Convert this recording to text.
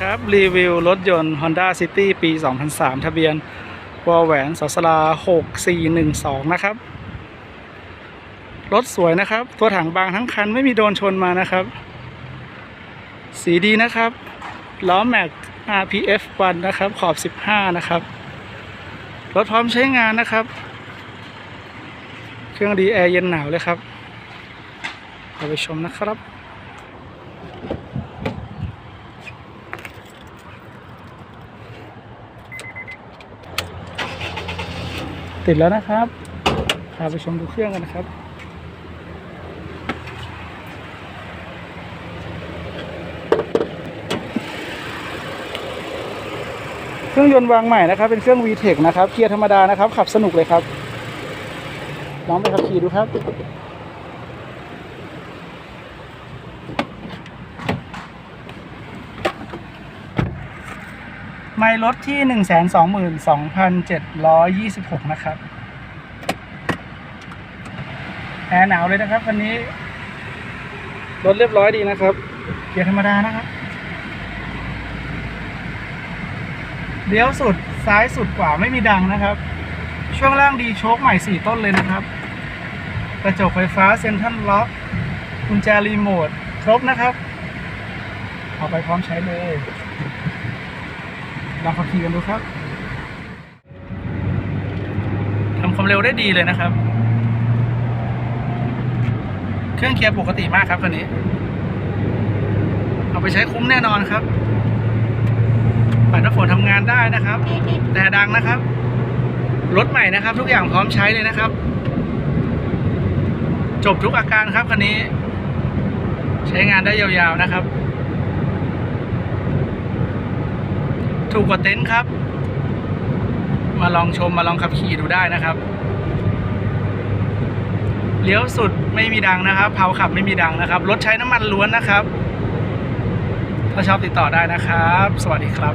ครับ รีวิวรถยนต์ Honda City ปี 2003 ทะเบียนวอแหวนสสลา6412 นะครับ รถสวยนะครับ ตัวถังบางทั้งคันไม่มีโดนชนมานะครับ สีดีนะครับ ล้อแม็ก RPF 1นะครับ ขอบ 15 นะครับ รถพร้อมใช้งานนะครับ เครื่องดีแอร์เย็นหนาวเลยครับเราไปชมนะครับ ติดแล้วนะครับพาไปชมดูเครื่องกันนะครับเครื่องยนต์วางใหม่นะครับ เป็นเครื่อง VTEC นะครับเกียร์ธรรมดานะครับ ขับสนุกเลยครับ ลองไปขับขี่ดูครับ ไม่ลดที่ 1 2 2 7 2 6 นะครับแอร์หนาวเลยนะครับคันนี้รถเรียบร้อยดีนะครับเกียร์ธรรมดานะครับเลี้ยวสุดซ้ายสุดกว่าไม่มีดังนะครับ ช่วงล่างดีโชคใหม่สี่ต้นเลยนะครับ กระจกไฟฟ้าเซ็นทรัลล็อกกุญแจรีโมทครบนะครับ เอาไปพร้อมใช้เลย ลองขับขี่กันดูครับทำความเร็วได้ดีเลยนะครับ เครื่องเกียร์ปกติมากครับคันนี้ เอาไปใช้คุ้มแน่นอนครับปัดน้ำฝนทำงานได้นะครับ แต่ดังนะครับ รถใหม่นะครับ ทุกอย่างพร้อมใช้เลยนะครับ จบทุกอาการครับคันนี้ ใช้งานได้ยาวๆนะครับ ถูกกว่าเต็นท์ครับ มาลองชมมาลองขับขี่ดูได้นะครับเลี้ยวสุดไม่มีดังนะครับเผาขับไม่มีดังนะครับ รถใช้น้ำมันล้วนนะครับ ถ้าชอบติดต่อได้นะครับ สวัสดีครับ